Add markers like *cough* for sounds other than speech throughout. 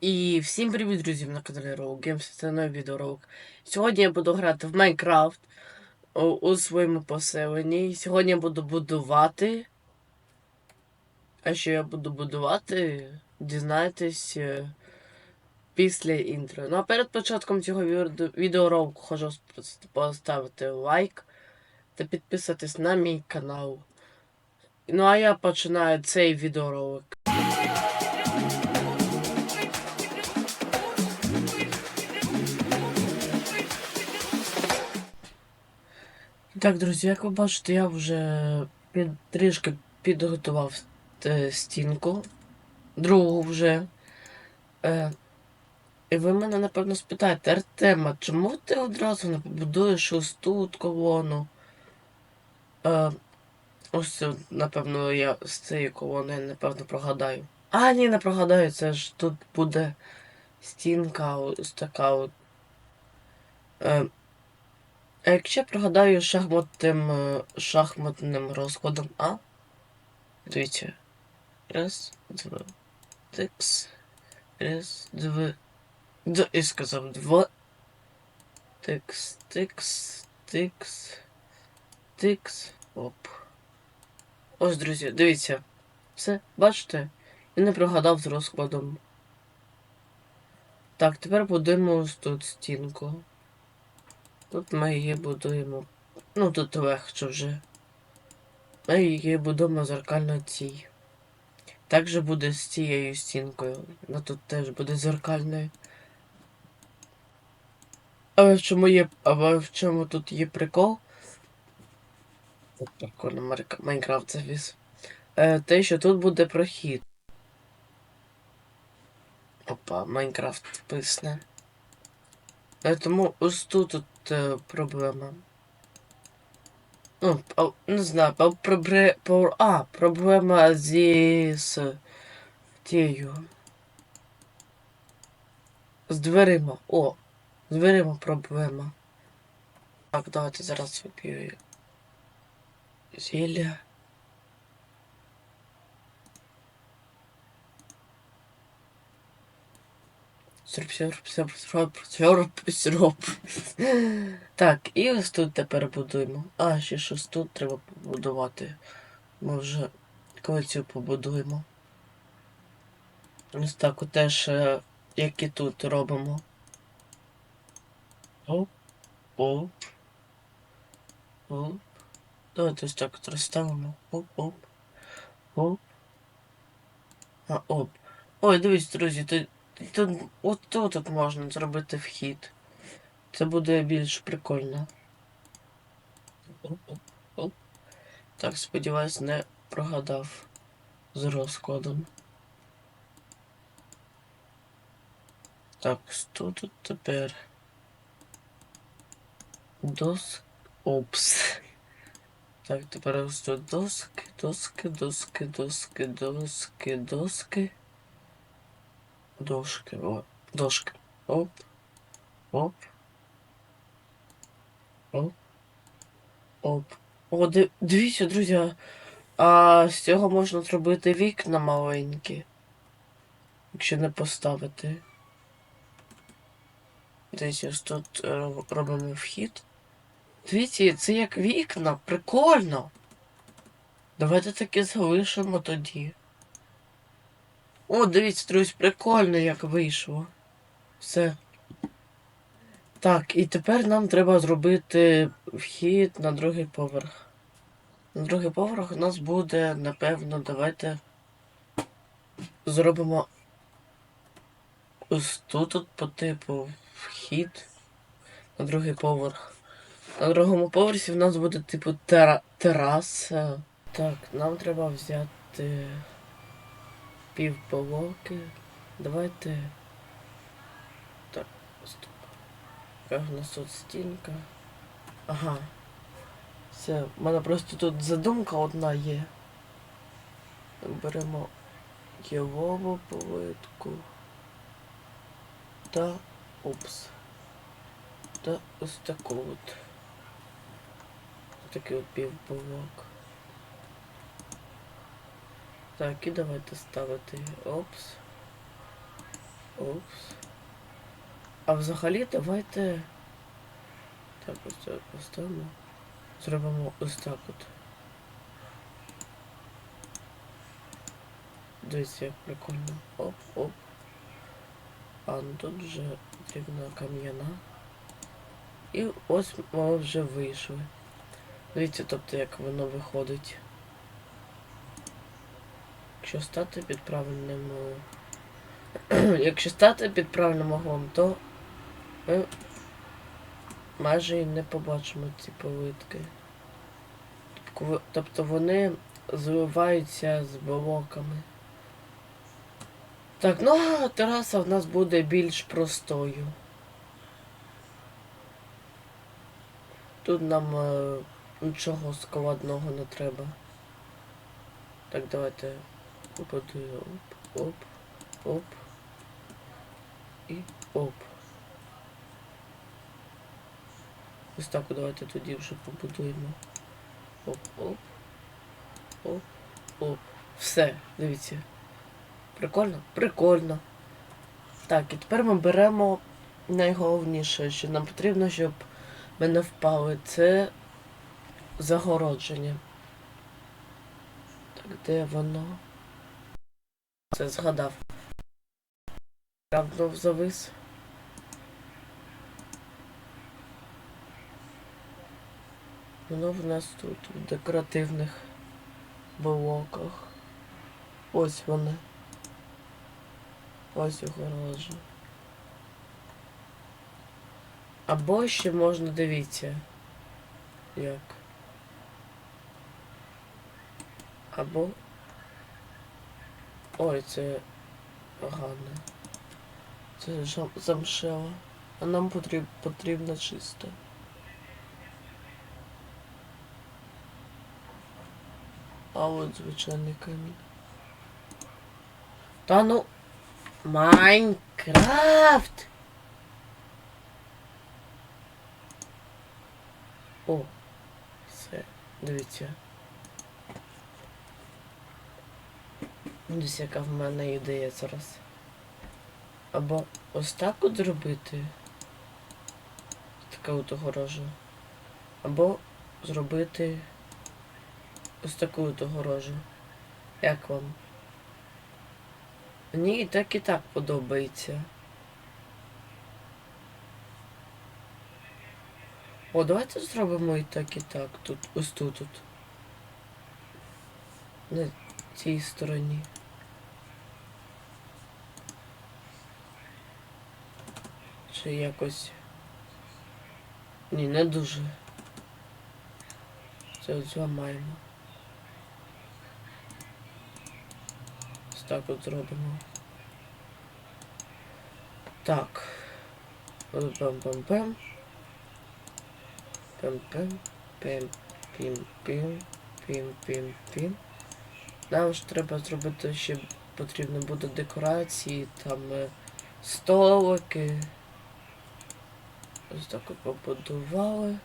І всім привіт, друзі, на каналі Roll Games, це новий відеоролик. Сьогодні я буду грати в Майнкрафт у, у своєму поселенні. Сьогодні я буду будувати. А що я буду будувати, дізнаєтесь е, після інтро. Ну а перед початком цього відео- відеоролику хочу поставити лайк та підписатись на мій канал. Ну а я починаю цей відеоролик. Так, друзі, як ви бачите, я вже під, трішки підготував е, стінку, другу вже. Е, і ви мене напевно спитаєте, Артема, чому ти одразу не побудуєш ось тут колону? Е, ось напевно, я з цієї колони, напевно, прогадаю. А, ні, не прогадаю, це ж тут буде стінка, ось така от. Е, якщо я пригадаю шахматним, е, шахматним розкладом А. Дивіться. Раз, два. Тикс. Раз, два. Д, і сказав два. Тикс, тикс, тикс. Тикс. Оп. Ось, друзі, дивіться. Все, бачите? Я не пригадав з розкладом. Так, тепер будемо тут стінку. Тут ми її будуємо. Ну тут легше вже. Ми її будуємо зеркально цій. Так же буде з цією стінкою. Вона тут теж буде зеркальною. Але в чому є. Але в чому тут є прикол? Прикольно Майнкрафт завіз. Е, те, що тут буде прохід. Опа, Майнкрафт писне. Е, Тому ось тут проблема. Ну, не знаю, пробле, а, проблема зі з тією. З дверима. О, з дверима проблема. Так, давайте зараз вип'ю зілля. Сироп, сироп, сироп, сироп, сироп, сироп. Так, і ось тут тепер будуємо. А, ще щось тут треба побудувати. Ми вже коли цю побудуємо. Ось так от теж, е, як і тут робимо. Оп, оп. Оп. Давайте ось так от розставимо. Оп, оп. Оп. А, оп. Ой, дивись, друзі, тут, тут, от тут от можна зробити вхід. Це буде більш прикольно. Так, сподіваюсь, не прогадав з розкладом. Так, що тут тепер? Дос. Опс. Так, тепер ось тут доски, доски, доски, доски, доски, доски. Дошки, о, дошки. Оп. Оп. Оп. Оп. О, ди- дивіться, друзі. А з цього можна зробити вікна маленькі. Якщо не поставити. Дивіться, ось тут е, робимо вхід. Дивіться, це як вікна, прикольно. Давайте таке залишимо тоді. О, дивіться, друзі, прикольно як вийшло. Все. Так, і тепер нам треба зробити вхід на другий поверх. На другий поверх у нас буде, напевно, давайте зробимо ось тут от по типу вхід на другий поверх. На другому поверсі в нас буде типу тера... тераса. Так, нам треба взяти півполоки. Давайте. Так, стоп. Яка в нас тут стінка? Ага. Все, в мене просто тут задумка одна є. Беремо кілову плитку. Та опс. Та ось таку от. Такий от півполок. Так, і давайте ставити. Опс. Опс. А взагалі давайте. Так, ось це поставимо. Зробимо ось так от. Дивіться, як прикольно. Оп, оп. А ну тут вже потрібна кам'яна. І ось ми вже вийшли. Дивіться, тобто як воно виходить. Якщо стати під правильним. е, *clears throat* Якщо стати під правильним углом, то ми майже і не побачимо ці повитки. Тобто- вони зливаються з блоками. Так, ну а тераса в нас буде більш простою. Тут нам е, нічого складного не треба. Так, давайте побудуємо. Оп, оп, оп. І оп. Ось так давайте тоді вже побудуємо. Оп, оп. Оп, оп. Все, дивіться. Прикольно? Прикольно. Так, і тепер ми беремо найголовніше, що нам потрібно, щоб ми не впали. Це загородження. Так, де воно? Це згадав. Правда завис. Воно в нас тут в декоративних блоках. Ось вони. Ось огорожа. Або ще можна дивіться. Як. Або. Ой, це погано. Це замшело. А нам потріб, потрібно чисто. А от звичайний камінь. Та ну. Майнкрафт! О, все, дивіться. Дивіться, яка в мене ідея зараз. Або ось так от зробити. Така от огорожа. Або зробити ось таку от огорожу. Як вам? Мені і так і так подобається. О, давайте зробимо і так, і так. Тут, ось тут. тут. На цій стороні. Чи якось. Ні, не дуже. Це от зламаємо. Ось так от зробимо. Так. Пам-пам-пам. Пам-пам. Пем. Пім. Пім. Пім. Пім. Пім. Нам ж треба зробити ще потрібно буде декорації, там е, столики. Ось так от побудували.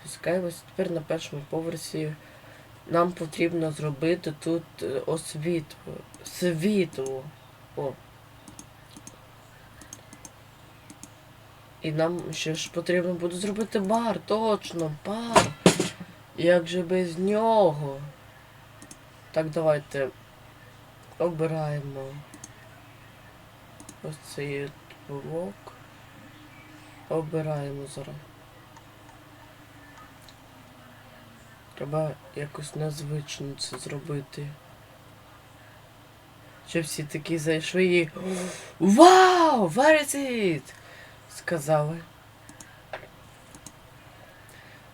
Спускаємось тепер на першому поверсі. Нам потрібно зробити тут е, освітло. Світло. О. І нам ще ж потрібно буде зробити бар, точно, бар. Як же без нього? Так, давайте обираємо ось цей блок. Обираємо зараз. Треба якось незвично це зробити. Щоб всі такі зайшли і. Вау! Where? Сказали.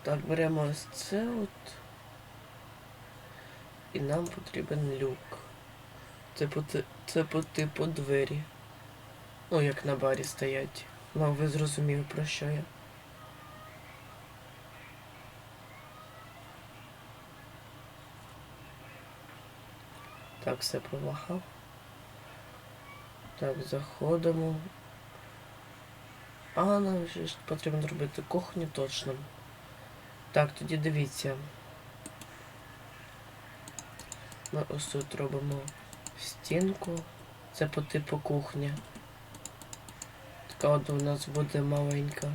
Так, беремо ось це от. І нам потрібен люк. Це по, це по типу двері. Ну, як на барі стоять. Ну, ви зрозуміли про що я. Так, все повагав. Так, заходимо. А нам ще ж потрібно робити кухню точно. Так, тоді дивіться. Ми ось тут робимо стінку. Це по типу кухня. Така у нас буде маленька.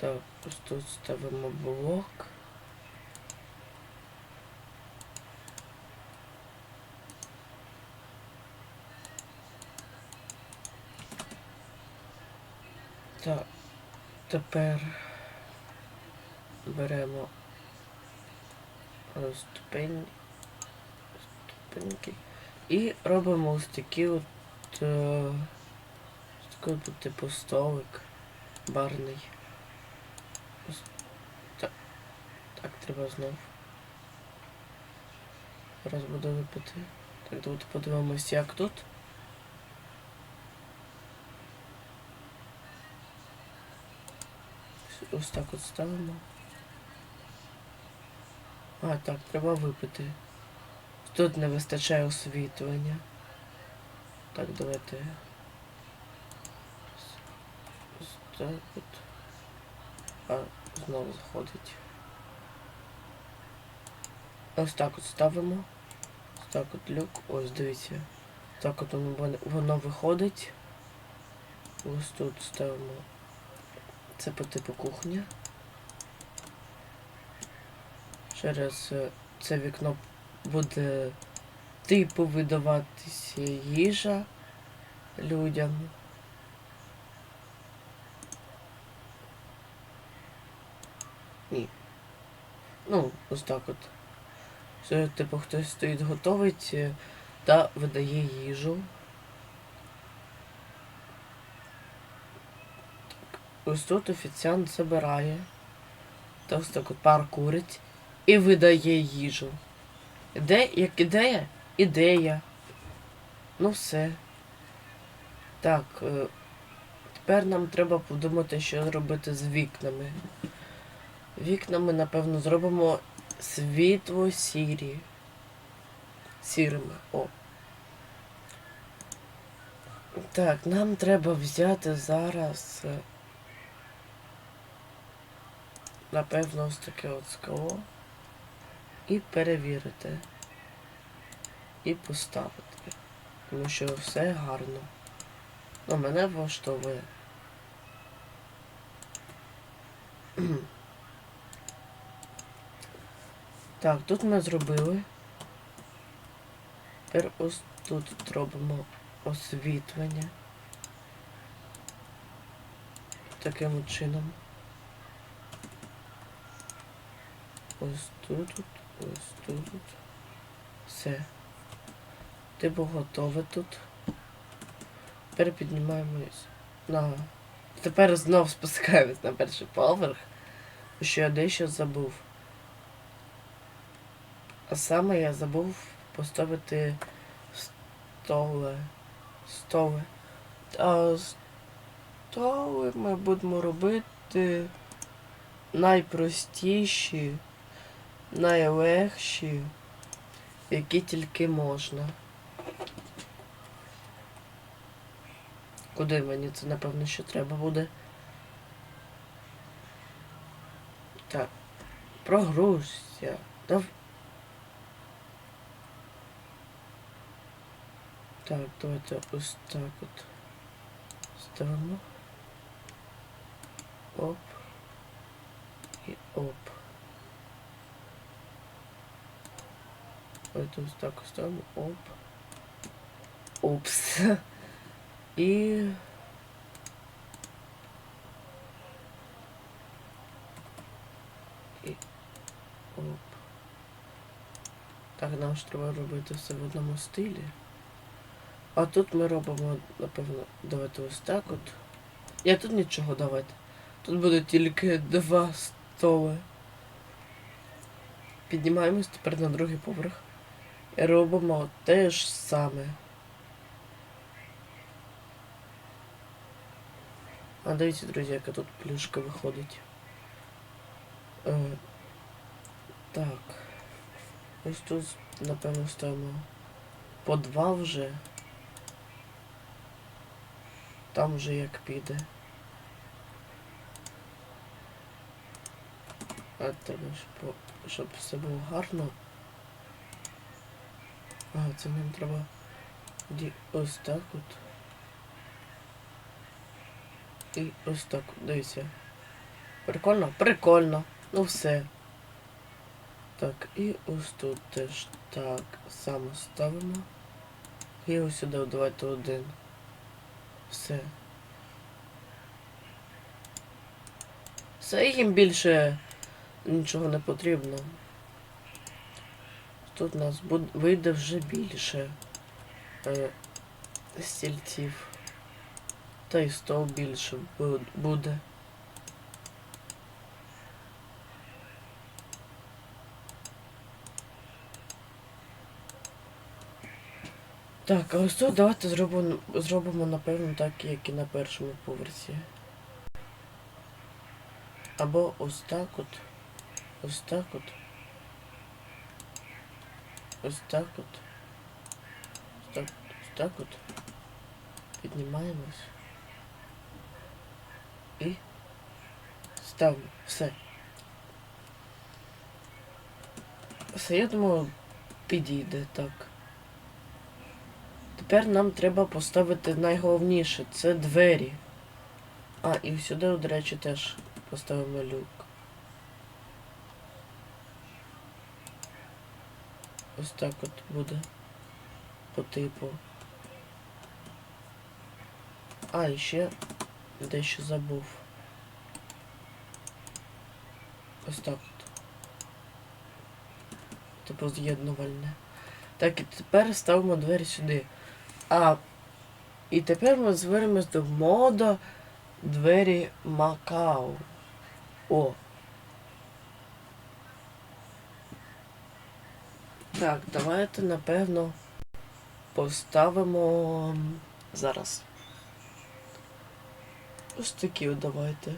Так, ось тут ставимо блок. Так, тепер беремо ступень, ступеньки і робимо ось такі от е, ось такий типу столик барний. Так, так треба знов. Зараз буду випити. Так, давайте подивимось, як тут. Ось так от ставимо. А, так, треба випити. Тут не вистачає освітлення. Так, давайте. Так от. А, знову заходить. Ось так от ставимо. Ось так от люк. Ось дивіться. Так от воно, воно виходить. Ось тут ставимо. Це по типу кухня. Через е, це вікно буде типу видаватися їжа людям. Ні. Ну, ось так от. Що, типу, хтось стоїть готовить е, та видає їжу. Ось тут офіціант забирає. Та ось так от пар курить і видає їжу. Іде, як ідея? Ідея. Ну все. Так. е, Тепер нам треба подумати, що зробити з вікнами. Вікнами, напевно, зробимо світло сірі. Сірими. О. Так, нам треба взяти зараз. е, Напевно, ось таке от скло. І перевірити. І поставити. Тому що все гарно. Ну, мене влаштовує. *clears throat* Так, тут ми зробили. Тепер ось тут робимо освітлення. Таким чином. Ось тут, ось тут. Все. Типу готове тут. Тепер піднімаємось на. Тепер знов спускаємось на перший поверх. Що я дещо забув. А саме я забув поставити столи. Столи. А столи ми будемо робити найпростіші, найлегші, які тільки можна. Куди мені це напевно що треба буде? Так. Прогрузься. Дав... Так, давайте ось так от. Ставимо. Оп. І оп. Давайте ось так ставимо. Оп. Упс. І... І... Оп. Так, нам ж треба робити все в одному стилі. А тут ми робимо, напевно, давайте ось так от. Я тут нічого давати. Тут буде тільки два столи. Піднімаємось тепер на другий поверх. І робимо те ж саме. А дивіться, друзі, яка тут плюшка виходить. Е, так. Ось тут, напевно, ставимо по два вже. Там вже як піде. А треба, щоб, щоб все було гарно. А, це нам треба ось так от. І ось так, дивіться. Прикольно? Прикольно. Ну все. Так, і ось тут теж так само ставимо. І ось сюди давайте один. Все. Все їм більше нічого не потрібно. Тут у нас буд- вийде вже більше е, стільців. Та й стол більше буде. Так, а ось тут давайте зробимо, зробимо напевно так, як і на першому поверсі. Або ось так от. Ось так от. Ось так от. Ось так, ось так от. Піднімаємось. І ставимо. Все. Все, я думаю, підійде так. Тепер нам треба поставити найголовніше це двері. А, і сюди, до речі, теж поставимо люк. Ось так от буде по типу. А, і ще дещо забув. Ось так. Типу з'єднувальне. Так, і тепер ставимо двері сюди. А, і тепер ми звернемось до мода двері Макао. О. Так, давайте, напевно, поставимо зараз. Ось такі давайте.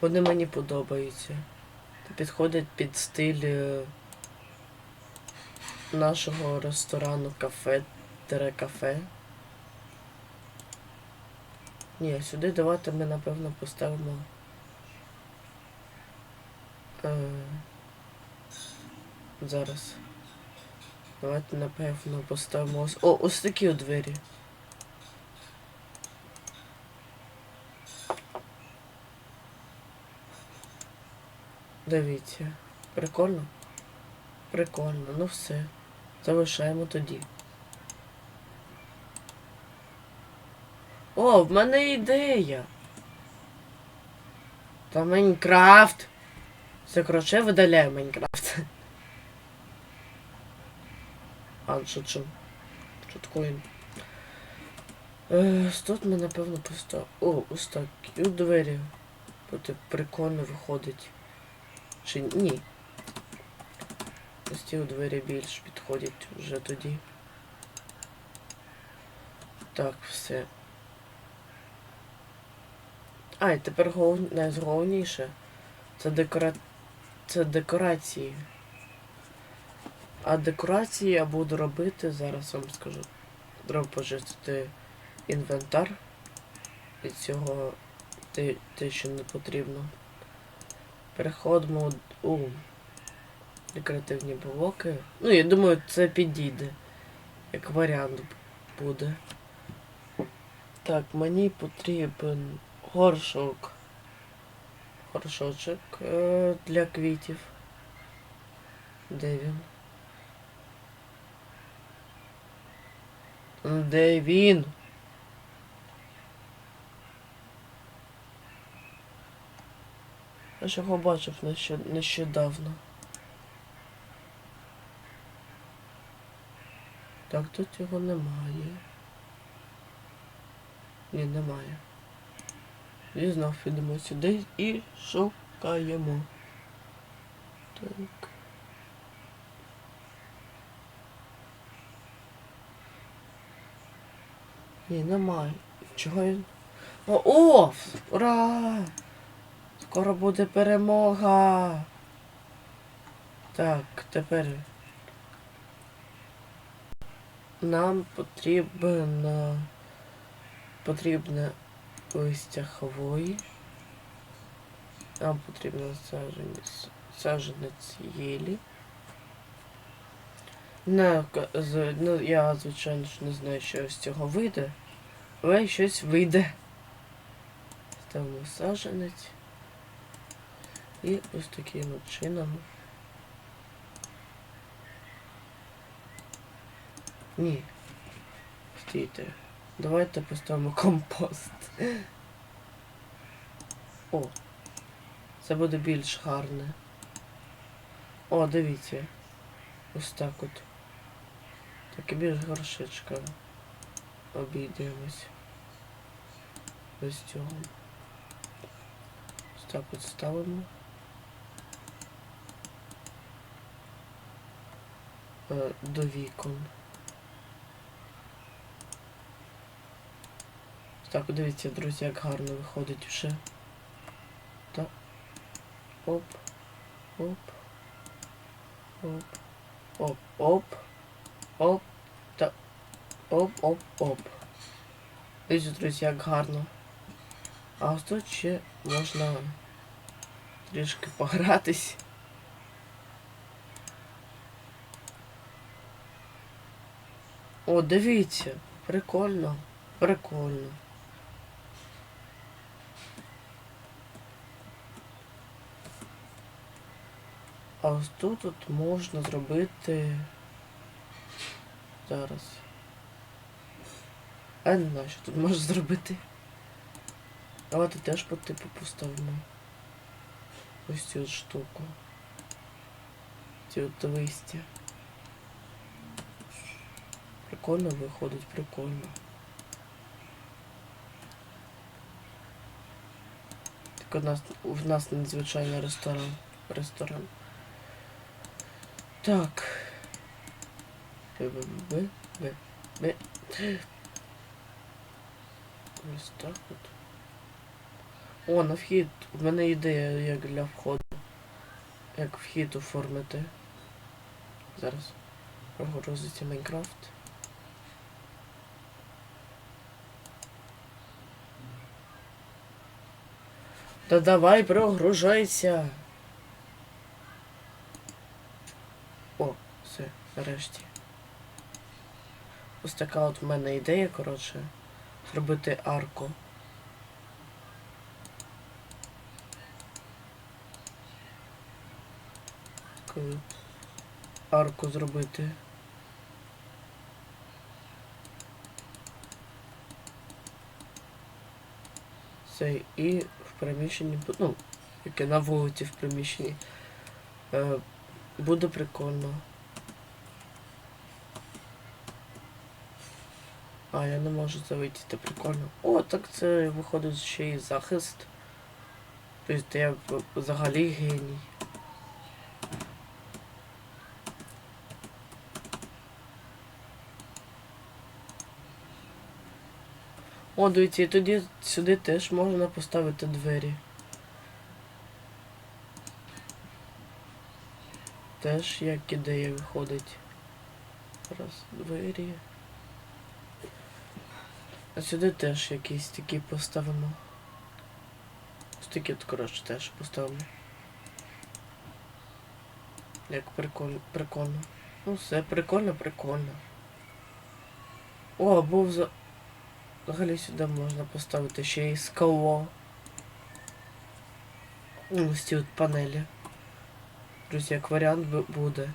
Вони мені подобаються. Підходять під стиль е, нашого ресторану кафе тире кафе. Ні, сюди давайте ми напевно поставимо. Е, зараз. Давайте напевно поставимо ось. О, ось такі от двері. Дивіться. Прикольно? Прикольно, ну все. Залишаємо тоді. О, в мене ідея. Та Майнкрафт. Все, коротше, я видаляю Майнкрафт. А, шучу. Шуткуємо. Тут ми, напевно, просто... О, ось так. І двері. Буде прикольно виходить. Чи ні? Ось ці двері більш підходять вже тоді. Так, все. А, і тепер гол... найголовніше. Це декора... Це декорації. А декорації я буду робити, зараз вам скажу. Треба почистити інвентар. Від цього те, те, що не потрібно. Переходимо у декоративні блоки. Ну, я думаю, це підійде. Як варіант буде. Так, мені потрібен горшок. Горшочок е, для квітів. Де він? Де він? Я ж його бачив нещодавно. Так, тут його немає. Ні, немає. І знов підемо сюди і шукаємо. Так. Ні, немає. Чого він? О! Ура! Скоро буде перемога. Так, тепер нам потрібно потрібне листя хвої. Нам потрібно саджанець, саджанець єлі. Не, к- ну, я, звичайно ж, не знаю, що з цього вийде, але щось вийде. Ставимо саженець. І ось таким чином. Ні. Стійте. Давайте поставимо компост. О. Це буде більш гарне. О, дивіться. Ось так от. Так і більш горшечка. Обійдемось. Без цього. Ось так от ставимо. До вікон. Так, дивіться, друзі, як гарно виходить вже. Так. Оп. Оп. Оп. Оп. Оп. Оп. Так. Оп, оп, оп. Дивіться, друзі, як гарно. А ось тут ще можна трішки погратись. О, дивіться, прикольно, прикольно. А ось тут от можна зробити. Зараз. А не знаю, що тут можна зробити. Давайте теж по типу поставимо. Ось цю штуку. Ці от листя. Прикольно виходить, прикольно. Так у нас у нас надзвичайний ресторан. Ресторан. Так. Б, Б. Ось так от. О, на вхід. У мене ідея як для входу. Як вхід оформити. Зараз. Прогрузиться Майнкрафт. Та давай прогружайся. О, все, нарешті. Ось така от в мене ідея, коротше. Зробити арку. Арку зробити. Це і приміщенні, ну, яке на вулиці в приміщенні. Е, буде прикольно. А, я не можу це прикольно. О, так це виходить ще і захист. Тобто я взагалі геній. О, дивіться, і тоді сюди теж можна поставити двері. Теж як ідея виходить. Раз, двері. А сюди теж якісь такі поставимо. Ось такі коротше, теж поставимо. Як прикольно, прикольно. Ну все, прикольно, прикольно. О, або вза... взагалі сюди можна поставити ще і скало. Ну, Ось ці от панелі. Друзі, як варіант буде.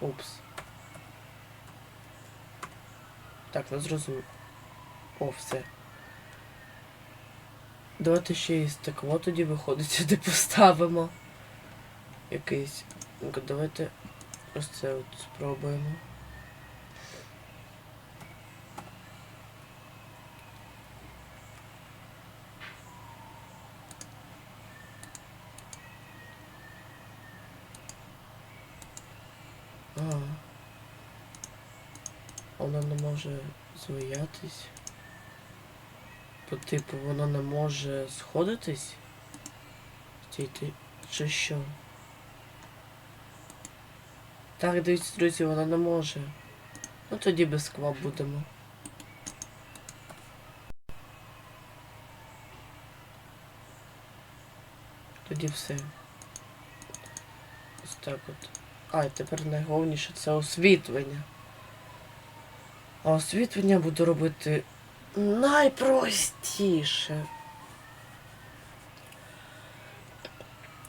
Упс. Так, не зрозумів. О, все. Давайте ще і стекло тоді виходить *laughs* сюди поставимо. Якийсь. Ну-ка, давайте ось це от спробуємо. А. Вона не може звиятись. По типу воно не може сходитись? Стійте, чи що? Так, дивіться, друзі, вона не може. Ну тоді без скла будемо. Тоді все. Ось так от. А, і тепер найголовніше це освітлення. А освітлення буду робити найпростіше.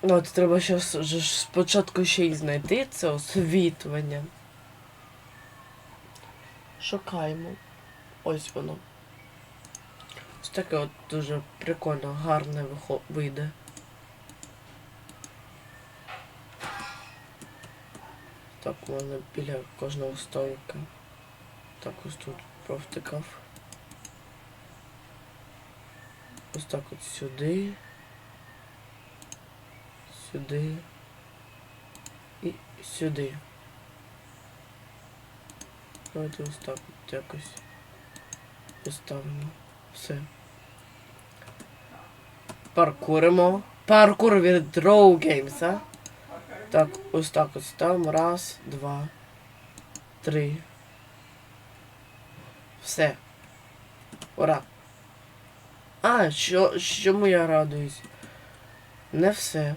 От треба ж спочатку ще й знайти це освітлення. Шукаємо. Ось воно. Ось таке от дуже прикольно, гарне вийде. Так, у мене біля кожного столика. Так, ось тут провтикав. Ось так от сюди. Сюди. І сюди. Давайте ось так от якось поставимо. Все. Паркуримо. Паркур від Draw Games, а? Так, ось так от ставимо. Раз, два, три. Все. Ура. А, що, чому я радуюсь? Не все.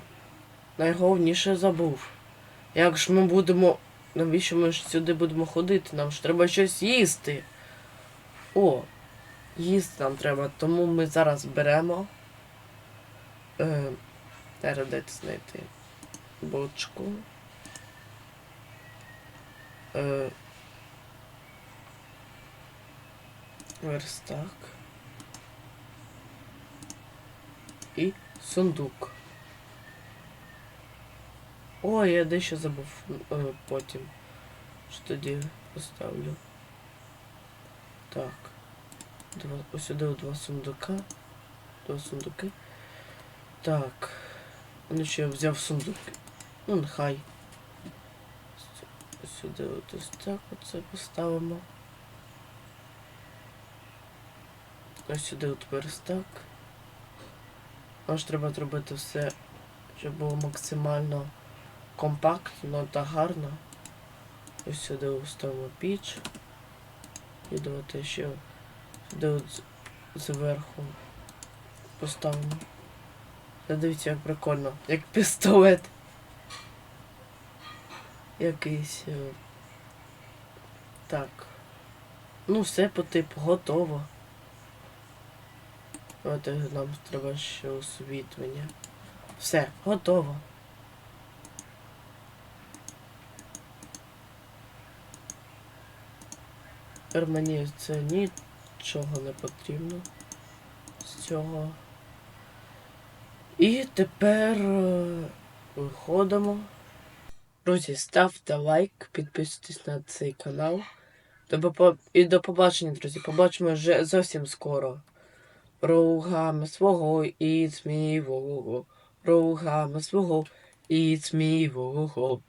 Найголовніше забув. Як ж ми будемо. Навіщо ми ж сюди будемо ходити? Нам ж треба щось їсти. О, їсти нам треба, тому ми зараз беремо. Е, зараз дайте знайти бочку. Е, верстак. І сундук. Ой, я дещо забув е, потім. Що тоді поставлю. Так. Два, ось сюди два сундука. Два сундуки. Так. Ну ще я взяв сундук. Ну, нехай. Сюди ось так оце поставимо. Ось сюди от верстак. Аж треба зробити все, щоб було максимально компактно та гарно. Ось сюди ставимо піч. І давайте ще сюди от зверху поставимо. Та Дивіться, як прикольно. Як пістолет. Якийсь. е, Так. Ну, все по типу готово. От нам треба ще освітлення. Все, готово. Тепер мені це нічого не потрібно з цього. І тепер е, виходимо. Друзі, ставте лайк, підписуйтесь на цей канал. І до побачення, друзі. Побачимо вже зовсім скоро. Рухами свого і цмівого, вого. Рухами свого і змій вого.